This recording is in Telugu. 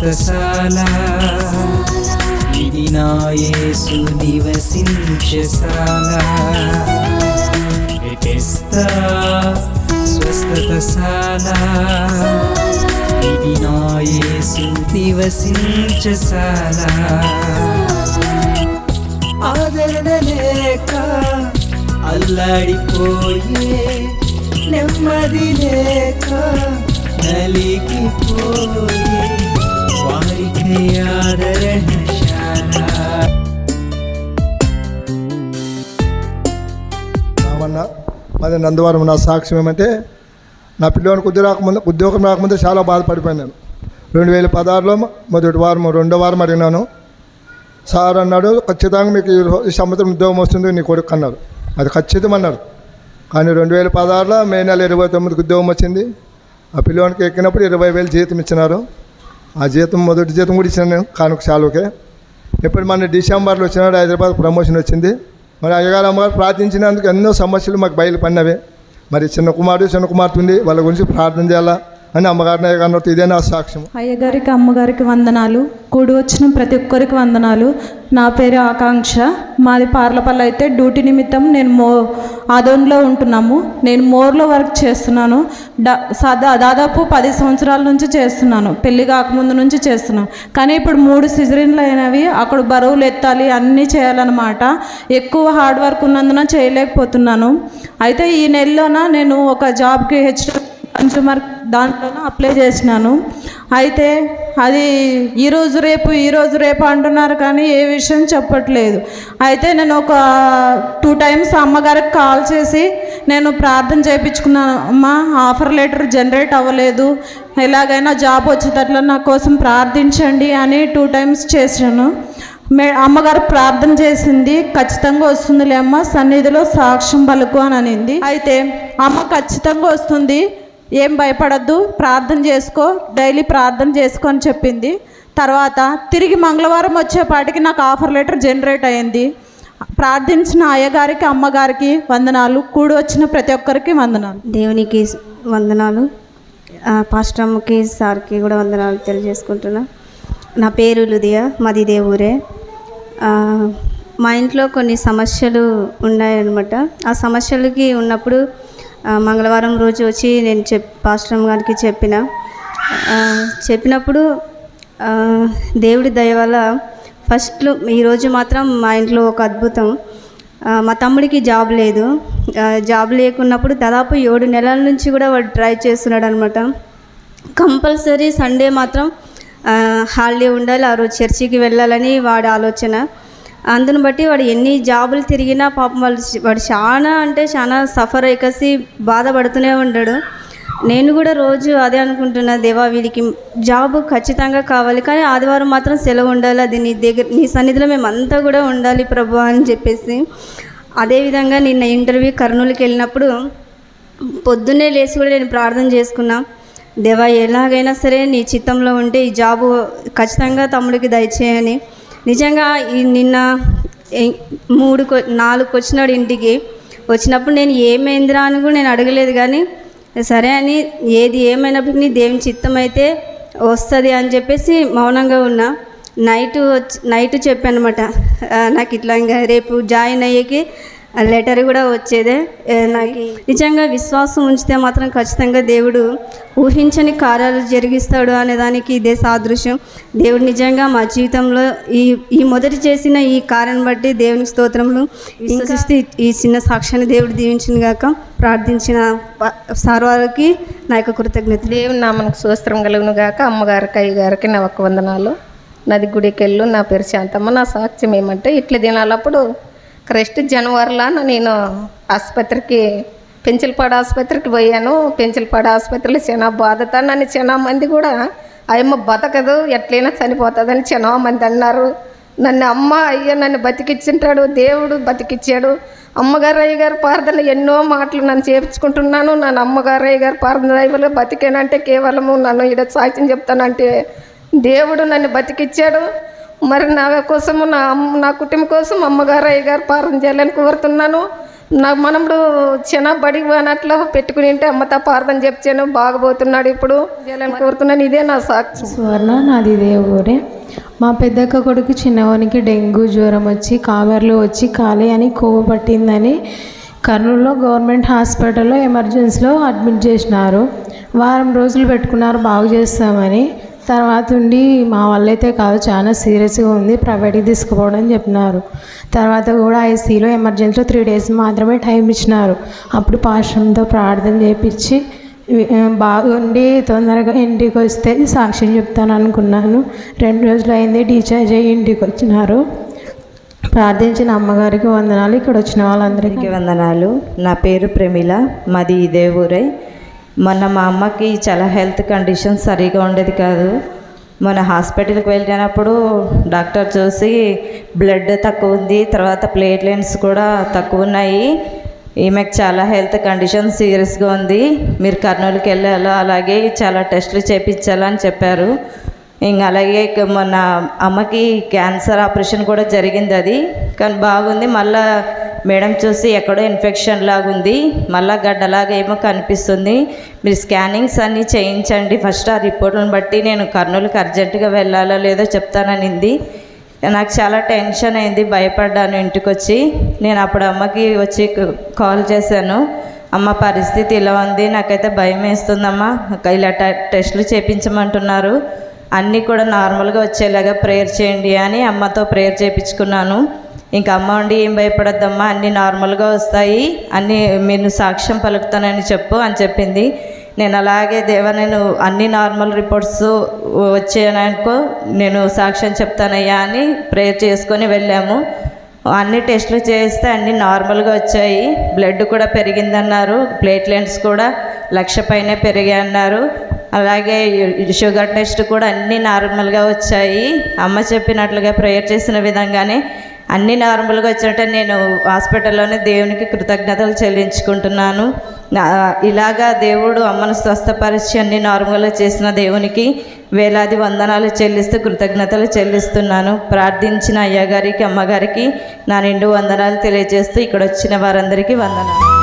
వ్రతశాల ఇది నా యేసు నివసించశాల స్వస్థతశాల. ఇది నా యేసు నివసించశాల ఆదరణ లేక అల్లాడిపోయే నెమ్మది లేక నలిగిపోయే వారికి ఆదరణశాల రామన్న మరి నందవరం నా సాక్ష్యం ఏమంటే నా పిల్లవానికి ఉద్యోగం రాకముందు ఉద్యోగం రాకముందు చాలా బాధపడిపోయాను. నేను రెండు వేల పదహారులో మొదటి వారం రెండో వారం అడిగినాను. సార్ అన్నాడు ఖచ్చితంగా మీకు ఈ ఈ సంవత్సరం ఉద్యోగం వస్తుంది నీ కొడుకు అన్నారు. అది ఖచ్చితం అన్నారు. కానీ రెండు వేల పదహారులో మే నెల ఇరవై తొమ్మిదికి ఉద్యోగం వచ్చింది. ఆ పిల్లవానికి ఎక్కినప్పుడు ఇరవై వేలు జీతం ఇచ్చినారు. ఆ జీతం మొదటి జీతం కూడా ఇచ్చాను నేను కానుక చాలుకే ఇప్పుడు మన డిసెంబర్లో వచ్చినాడు హైదరాబాద్ ప్రమోషన్ వచ్చింది. మరి అయ్యగారు అమ్మగారు ప్రార్థించినందుకు ఎన్నో సమస్యలు మాకు బయలుపడినవి. మరి చిన్న కుమారుడు చిన్న కుమార్తె ఉంది వాళ్ళ గురించి ప్రార్థన చేయాలా? అని అమ్మగారిని అన్నట్టు ఇదే నా సాక్ష్యం అయ్యగారికి అమ్మగారికి వందనాలు. కూడి వచ్చిన ప్రతి ఒక్కరికి వందనాలు. నా పేరు ఆకాంక్ష. మాది పార్లపల్లి అయితే డ్యూటీ నిమిత్తం నేను మో ఆదోన్లో ఉంటున్నాము. నేను మోర్లో వర్క్ చేస్తున్నాను. సదా దాదాపు పది సంవత్సరాల నుంచి చేస్తున్నాను. పెళ్ళి కాకముందు నుంచి చేస్తున్నాను. కానీ ఇప్పుడు మూడు సిజరిన్లు అయినవి అక్కడ బరువులు ఎత్తాలి అన్నీ చేయాలన్నమాట. ఎక్కువ హార్డ్ వర్క్ ఉన్నందున చేయలేకపోతున్నాను. అయితే ఈ నెలలోన నేను ఒక జాబ్కి హెచ్ కన్స్యూమర్ దాంట్లోనూ అప్లై చేసినాను. అయితే అది ఈరోజు రేపు ఈరోజు రేపు అంటున్నారు కానీ ఏ విషయం చెప్పట్లేదు. అయితే నేను ఒక టూ టైమ్స్ అమ్మగారికి కాల్ చేసి నేను ప్రార్థన చేయించుకున్నాను అమ్మ ఆఫర్ లెటర్ జనరేట్ అవ్వలేదు. ఎలాగైనా జాబ్ వచ్చేటట్లు నా కోసం ప్రార్థించండి అని టూ టైమ్స్ చేశాను. మే అమ్మగారు ప్రార్థన చేసింది ఖచ్చితంగా వస్తుందిలే అమ్మ సన్నిధిలో సాక్ష్యం పలుకు అని అనింది. అయితే అమ్మ ఖచ్చితంగా వస్తుంది. ఏం భయపడద్దు ప్రార్థన చేసుకో డైలీ ప్రార్థన చేసుకో అని చెప్పింది. తర్వాత తిరిగి మంగళవారం వచ్చేపాటికి నాకు ఆఫర్ లెటర్ జనరేట్ అయింది. ప్రార్థించిన అయ్యగారికి అమ్మగారికి వందనాలు కూడి వచ్చిన ప్రతి ఒక్కరికి వందనాలు. దేవునికి వందనాలు. ఆ, పాస్టర్ అమ్మకి సార్కి కూడా వందనాలు తెలియజేసుకుంటున్నా. నా పేరు లుదియా మాది దేవురే ఊరే. మా ఇంట్లో కొన్ని సమస్యలు ఉన్నాయన్నమాట. ఆ సమస్యలకి ఉన్నప్పుడు మంగళవారం రోజు వచ్చి నేను చెప్ పాస్టర్ గారికి చెప్పిన. చెప్పినప్పుడు దేవుడి దయ వల్ల ఫస్ట్లో ఈరోజు మాత్రం మా ఇంట్లో ఒక అద్భుతం. మా తమ్ముడికి జాబ్ లేదు. జాబ్ లేకున్నప్పుడు దాదాపు ఏడు నెలల నుంచి కూడా వాడు ట్రై చేస్తున్నాడు అనమాట కంపల్సరీ సండే మాత్రం హాలిడే ఉండాలి ఆ రోజు చర్చికి వెళ్ళాలని వాడి ఆలోచన. అందును బట్టి వాడు ఎన్ని జాబులు తిరిగినా పాపం వాళ్ళు వాడు చాలా అంటే చాలా సఫర్ ఎక్కసి బాధపడుతూనే ఉంటాడు నేను కూడా రోజు అదే అనుకుంటున్నా దేవా వీడికి జాబ్ ఖచ్చితంగా కావాలి కానీ ఆదివారం మాత్రం సెలవు ఉండాలి అది నీ దగ్గర నీ సన్నిధిలో మేమంతా కూడా ఉండాలి ప్రభు అని చెప్పేసి. అదేవిధంగా నిన్న ఇంటర్వ్యూ కర్నూలుకి వెళ్ళినప్పుడు పొద్దున్నే లేచి కూడా నేను ప్రార్థన చేసుకున్నా. దేవా ఎలాగైనా సరే నీ చిత్తంలో ఉంటే ఈ జాబు ఖచ్చితంగా తమ్ముడికి దయచేయని. నిజంగా ఈ నిన్న మూడు నాలుగు వచ్చినాడు ఇంటికి. వచ్చినప్పుడు నేను ఏమైందిరా అని కూడా నేను అడగలేదు కానీ సరే అని ఏది ఏమైనప్పటికీ దేవుని చిత్తం అయితే వస్తుంది అని చెప్పేసి మౌనంగా ఉన్నా. నైట్ వచ్చి నైట్ చెప్పానమాట. నాకు ఇట్లా ఇంకా రేపు జాయిన్ అయ్యేకి లెటర్ కూడా వచ్చేదే. నాకు నిజంగా విశ్వాసం ఉంచితే మాత్రం ఖచ్చితంగా దేవుడు ఊహించని కార్యాలు జరిగిస్తాడు అనే దానికి ఇదే సాదృశ్యం. దేవుడు నిజంగా మా జీవితంలో ఈ ఈ మొదటి చేసిన ఈ కార్యం బట్టి దేవునికి స్తోత్రములు. విశ్వసిస్తూ ఈ చిన్న సాక్ష్యాన్ని దేవుడు దీవించిన గాక ప్రార్థించిన సార్వాలకి సార్ నా యొక్క కృతజ్ఞతలు. దేవుని మనకు సూస్త్రం కలుగును గాక. అమ్మగారికి అయ్యగారికి నా ఒక్క వందనాలు. నది గుడికెళ్ళు నా పేరు శాంతమ్మ. నా సాక్ష్యం ఏమంటే ఇట్ల దినాలప్పుడు క్రెస్ట్ జనవరిలో నేను ఆసుపత్రికి పెంచలపాడు ఆసుపత్రికి పోయాను. పెంచలపాడు ఆసుపత్రిలో చాలా బాధత. నన్ను చాలా మంది కూడా అయ్యమ్మ బతకదు. ఎట్లయినా చనిపోతుందని చాలా మంది అన్నారు. నన్ను అమ్మ అయ్య నన్ను బతికిచ్చింటాడు. దేవుడు బతికిచ్చాడు. అమ్మగారు అయ్య గారు ప్రార్థన ఎన్నో మాటలు నన్ను చేర్చుకుంటున్నాను. నన్ను అమ్మగారు అయ్య గారు ప్రార్థన దైవలో బతికేనంటే కేవలము నన్ను ఇక్కడ సాక్ష్యం చెప్తానంటే దేవుడు నన్ను బతికిచ్చాడు. మరి నా కోసము నా అమ్మ నా కుటుంబం కోసం అమ్మగారు అయ్య గారు ప్రార్థన చేయాలని కోరుతున్నాను. నా మనముడు చిన్న బడి పోనట్లు పెట్టుకుని ఉంటే అమ్మ తప్ప అర్థం చెప్తాను బాగపోతున్నాడు ఇప్పుడు. చేయాలని కోరుతున్నాను ఇదే నా సాక్షి సువర్ణ నాది ఇదే ఊరే. మా పెద్దక్క కొడుకు చిన్నవానికి డెంగ్యూ జ్వరం వచ్చి కామెర్లు వచ్చి కాలే అని కొవ్వు పట్టిందని కర్నూలులో గవర్నమెంట్ హాస్పిటల్లో ఎమర్జెన్సీలో అడ్మిట్ చేసినారు. వారం రోజులు పెట్టుకున్నారు బాగు చేస్తామని. తర్వాత ఉండి మా వాళ్ళైతే కాదు చాలా సీరియస్గా ఉంది. ప్రైవేట్కి తీసుకుపోవడం చెప్పినారు. తర్వాత కూడా ఐసీలో ఎమర్జెన్సీలో త్రీ డేస్ మాత్రమే టైం ఇచ్చినారు. అప్పుడు పాశ్రంతో ప్రార్థన చేపించి బాగుండి తొందరగా ఇంటికి వస్తే సాక్ష్యం చెప్తాను అనుకున్నాను. రెండు రోజులు అయింది డిశ్చార్జ్ అయ్యి ఇంటికి వచ్చినారు. ప్రార్థించిన అమ్మగారికి వందనాలు. ఇక్కడ వచ్చిన వాళ్ళందరికీ వందనాలు. నా పేరు ప్రమిళ మాది ఇదే ఊరై. మొన్న మా అమ్మకి చాలా హెల్త్ కండిషన్ సరిగా ఉండేది కాదు. మన హాస్పిటల్కి వెళ్ళినప్పుడు డాక్టర్ చూసి బ్లడ్ తక్కువ ఉంది తర్వాత ప్లేట్లెట్స్ కూడా తక్కువ ఉన్నాయి. ఈమెకు చాలా హెల్త్ కండిషన్ సీరియస్గా ఉంది. మీరు కర్నూలుకి వెళ్ళాలో? అలాగే చాలా టెస్టులు చేయించాలని చెప్పారు. ఇంకా అలాగే ఇక మొన్న అమ్మకి క్యాన్సర్ ఆపరేషన్ కూడా జరిగింది అది. కానీ బాగుంది. మళ్ళా మేడం చూసి ఎక్కడో ఇన్ఫెక్షన్ లాగా ఉంది. మళ్ళా గడ్డలాగా ఏమో కనిపిస్తుంది. మీరు స్కానింగ్స్ అన్నీ చేయించండి. ఫస్ట్ ఆ రిపోర్ట్లను బట్టి నేను కర్నూలుకి అర్జెంటుగా వెళ్ళాలో లేదో చెప్తాననింది. నాకు చాలా టెన్షన్ అయింది. భయపడ్డాను ఇంటికి వచ్చి నేను అప్పుడు అమ్మకి వచ్చి కాల్ చేశాను. అమ్మ పరిస్థితి ఇలా ఉంది. నాకైతే భయం వేస్తుందమ్మా. ఇలా టెస్టులు చేయించమంటున్నారు అన్నీ కూడా నార్మల్గా వచ్చేలాగా ప్రేయర్ చేయండి అని అమ్మతో ప్రేయర్ చేయించుకున్నాను ఇంకా అమ్మ ఉండి ఏం భయపడద్దమ్మా అన్నీ నార్మల్గా వస్తాయి అన్నీ నేను సాక్ష్యం పలుకుతానని చెప్పు అని చెప్పింది. నేను అలాగే దేవా నేను అన్ని నార్మల్ రిపోర్ట్స్ వచ్చాయనుకో నేను సాక్ష్యం చెప్తానయ్యా అని ప్రేయర్ చేసుకొని వెళ్ళాము. అన్ని టెస్టులు చేస్తే అన్ని నార్మల్గా వచ్చాయి. బ్లడ్ కూడా పెరిగిందన్నారు ప్లేట్లెట్స్ కూడా లక్ష పైనే పెరిగాయి అన్నారు. అలాగే షుగర్ టెస్ట్ కూడా అన్నీ నార్మల్గా వచ్చాయి. అమ్మ చెప్పినట్లుగా ప్రేయర్ చేసిన విధంగానే అన్నీ నార్మల్గా వచ్చినట్టే నేను హాస్పిటల్లోనే దేవునికి కృతజ్ఞతలు చెల్లించుకుంటున్నాను. నా- ఇలాగా దేవుడు అమ్మను స్వస్థపరిచి అన్ని నార్మల్గా చేసిన దేవునికి వేలాది వందనాలు చెల్లిస్తూ కృతజ్ఞతలు చెల్లిస్తున్నాను. ప్రార్థించిన అయ్యగారికి అమ్మగారికి నా నిండు వందనాలు తెలియజేస్తూ ఇక్కడ వచ్చిన వారందరికీ వందనాలు.